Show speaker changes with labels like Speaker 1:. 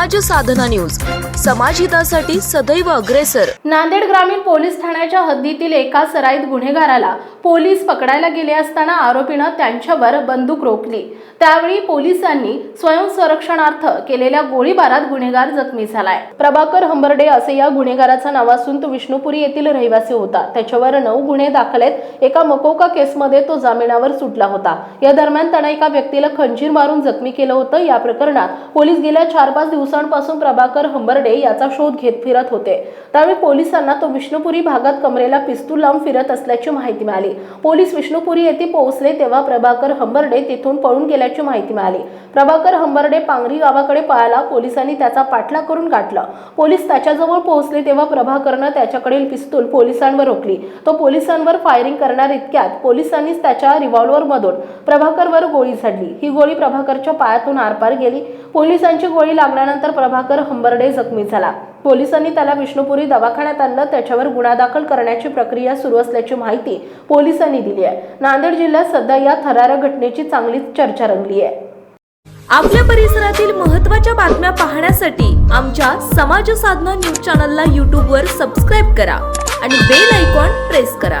Speaker 1: साधना news. समाजहितासाठी सदैव अग्रेसर.
Speaker 2: नांदेड ग्रामीण पोलीस ठाण्याच्या हद्दीतील एका सराईत गुन्हेगाराला पोलीस पकडायला गेले असताना आरोपीनं त्यांच्यावर बंदूक रोखली. त्यावेळी पोलिसांनी स्वयंसंरक्षणार्थ केलेल्या गोळीबारात गुन्हेगार जखमी झालाय. प्रभाकर हंबर्डे असे या गुन्हेगाराचं नाव असून तो विष्णुपुरी येथील रहिवासी होता. त्याच्यावर नऊ गुन्हे दाखल आहेत. एका मकोका केसमध्ये तो जामिनावर सुटला होता. या दरम्यान त्यानं एका व्यक्तीला खंजीर मारून जखमी केलं होतं. या प्रकरणात पोलीस गेल्या चार पाच दिवस दिवसांपासून प्रभाकर हंबर्डे याचा शोध घेत फिरत होते. त्यावेळी पोलिसांना तो विष्णुपुरी भागात कमरेला पिस्तूल लावून फिरत असल्याची माहिती मिळाली. पोलीस विष्णुपुरी येथे पोहोचले तेव्हा प्रभाकर हंबर्डे तिथून पळून गेल्याची माहिती मिळाली. प्रभाकर हंबर्डे पांगरी गावाकडे पळाला पोलिसांनी त्याचा पाठलाग करून गाठला. पोलीस त्याच्याजवळ पोहोचले तेव्हा प्रभाकरनं त्याच्याकडील पिस्तूल पोलिसांवर रोखली. तो पोलिसांवर फायरिंग करणार इतक्यात पोलिसांनीच त्याच्या रिव्हॉल्वरमधून प्रभाकरवर गोळी झाडली. ही गोळी प्रभाकरच्या पायातून आरपार गेली. पोलिसांची गोळी लागल्यानंतर प्रभाकर हंबर्डे जखमी झाला. पोलिसांनी त्याला विष्णुपुरी दवाखान्यात आणलं. त्याच्यावर गुन्हा दाखल करण्याची प्रक्रिया सुरू असल्याची माहिती पोलिसांनी दिली आहे. नांदेड जिल्ह्यात सध्या या थरारक घटनेची चांगलीच चर्चा रंगली आहे.
Speaker 1: आपल्या परिसरातील महत्त्वाच्या बातम्या पाहण्यासाठी आमच्या समाज साधना न्यूज चॅनलला यूट्यूबवर सबस्क्राईब करा आणि बेल आयकॉन प्रेस करा.